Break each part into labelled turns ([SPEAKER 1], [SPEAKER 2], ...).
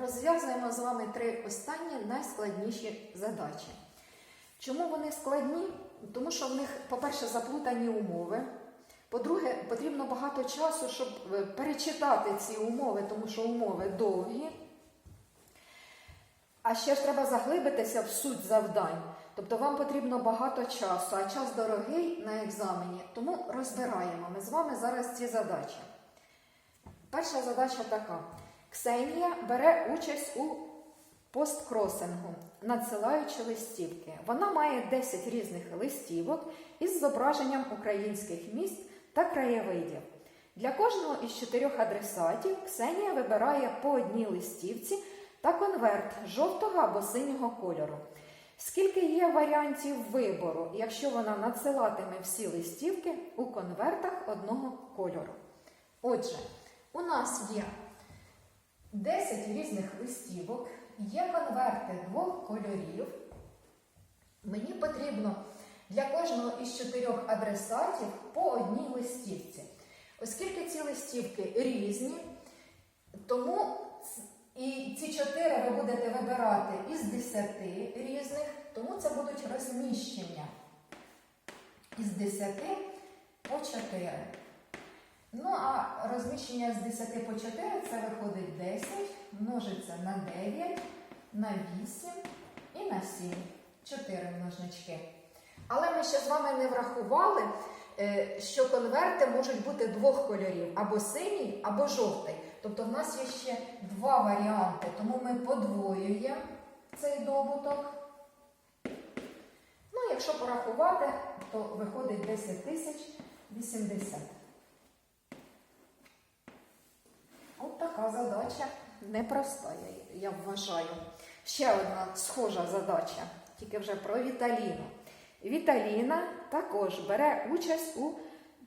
[SPEAKER 1] Розв'язуємо з вами три останні найскладніші задачі. Чому вони складні? Тому що в них, по-перше, заплутані умови. По-друге, потрібно багато часу, щоб е, перечитати ці умови, тому що умови довгі. А ще ж треба заглибитися в суть завдань. Тобто вам потрібно багато часу, а час дорогий на екзамені. Тому розбираємо ми з вами зараз ці задачі. Перша задача така: Ксенія бере участь у посткросингу, надсилаючи листівки. Вона має 10 різних листівок із зображенням українських міст та краєвидів. Для кожного із чотирьох адресатів Ксенія вибирає по одній листівці та конверт жовтого або синього кольору. Скільки є варіантів вибору, якщо вона надсилатиме всі листівки у конвертах одного кольору? Отже, у нас є 10 різних листівок, є конверти двох кольорів. Мені потрібно для кожного із чотирьох адресатів по одній листівці. Оскільки ці листівки різні, тому і ці чотири ви будете вибирати із 10 різних, тому це будуть розміщення із 10 по 4. Ну, а розміщення з 10 по 4 це виходить 10, множиться на 9, на 8 і на 7. 4 множнички. Але ми ще з вами не врахували, е, що конверти можуть бути двох кольорів: або синій, або жовтий. Тобто в нас є ще два варіанти, тому ми подвоюємо цей добуток. Ну, якщо порахувати, то виходить 10 тисяч 80. От така задача непроста, я- я вважаю. Ще одна схожа задача, тільки вже про Віталіну. Віталіна також бере участь у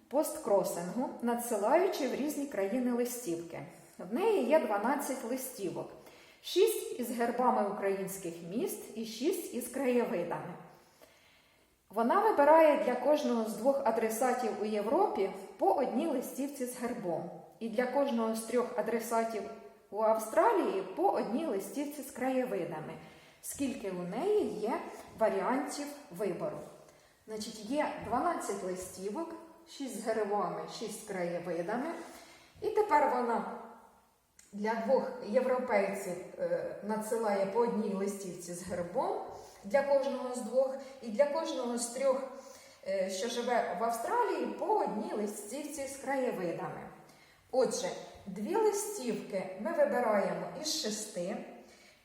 [SPEAKER 1] посткросингу, надсилаючи в різні країни листівки. В неї є 12 листівок, 6 із гербами українських міст і 6 із краєвидами. Вона вибирає для кожного з двох адресатів у Європі по одній листівці з гербом, і для кожного з трьох адресатів у Австралії по одній листівці з краєвидами, скільки у неї є варіантів вибору. Значить, є 12 листівок, 6 з гербами, 6 з краєвидами. І тепер вона для двох європейців е, надсилає по одній листівці з гербом для кожного з двох, і для кожного з трьох, е, що живе в Австралії, по одній листівці з краєвидами. Отже, дві листівки ми вибираємо із шести.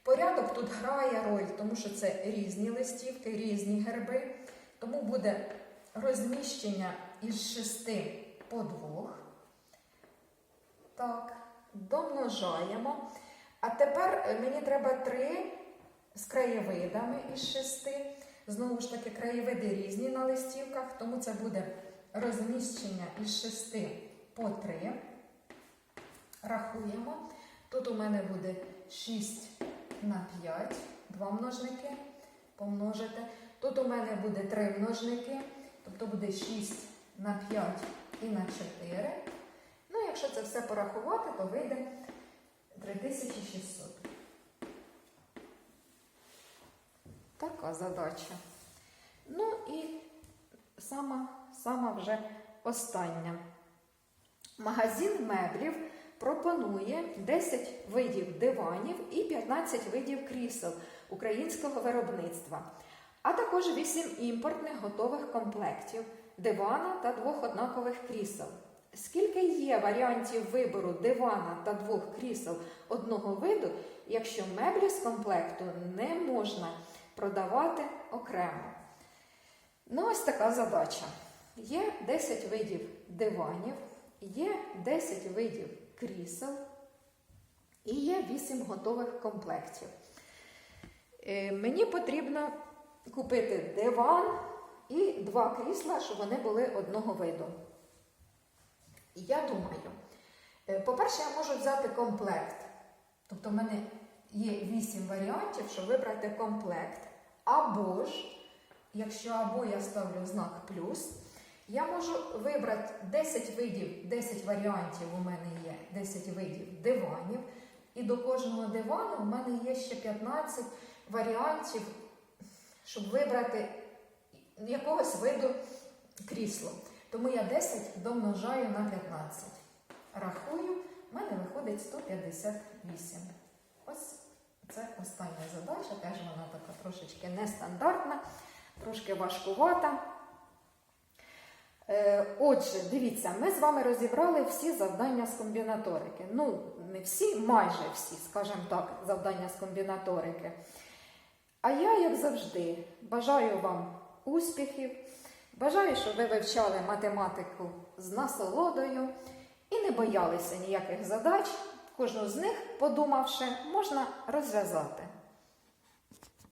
[SPEAKER 1] Порядок тут грає роль, тому що це різні листівки, різні герби. Тому буде розміщення із шести по двох. Так, домножаємо. А тепер е, мені треба три з краєвидами із шести. Знову ж таки, краєвиди різні на листівках, тому це буде розміщення із шести по три. Рахуємо. Тут у мене буде 6 на 5, два множники помножити. Тут у мене буде 3 множники, тобто буде 6 на 5 і на 4. Ну, якщо це все порахувати, то вийде 3600. Така задача. Ну і сама, сама вже остання. Магазин меблів пропонує 10 видів диванів і 15 видів крісел українського виробництва, а також 8 імпортних готових комплектів дивана та двох однакових крісел. Скільки є варіантів вибору дивана та двох крісел одного виду, якщо меблі з комплекту не можна продавати окремо? Ну, ось така задача. Є 10 видів диванів, є 10 видів крісел і є 8 готових комплектів. Е, Мені потрібно купити диван і два крісла, щоб вони були одного виду. Я думаю, е, по-перше, я можу взяти комплект. Тобто в мене є 8 варіантів, щоб вибрати комплект. Або ж, якщо або я ставлю знак плюс, я можу вибрати 10 видів, 10 варіантів у мене є, 10 видів диванів. І до кожного дивану в мене є ще 15 варіантів, щоб вибрати якогось виду крісло. Тому я 10 домножаю на 15. Рахую, в мене виходить 158. Ось це остання задача, теж вона така трошечки нестандартна, трошки важкувата. Е, Отже, дивіться, ми з вами розібрали всі завдання з комбінаторики. Ну, не всі, майже всі, скажімо так, завдання з комбінаторики. А я, як завжди, бажаю вам успіхів. Бажаю, щоб ви вивчали математику з насолодою і не боялися ніяких задач. Кожну з них, подумавши, можна розв'язати.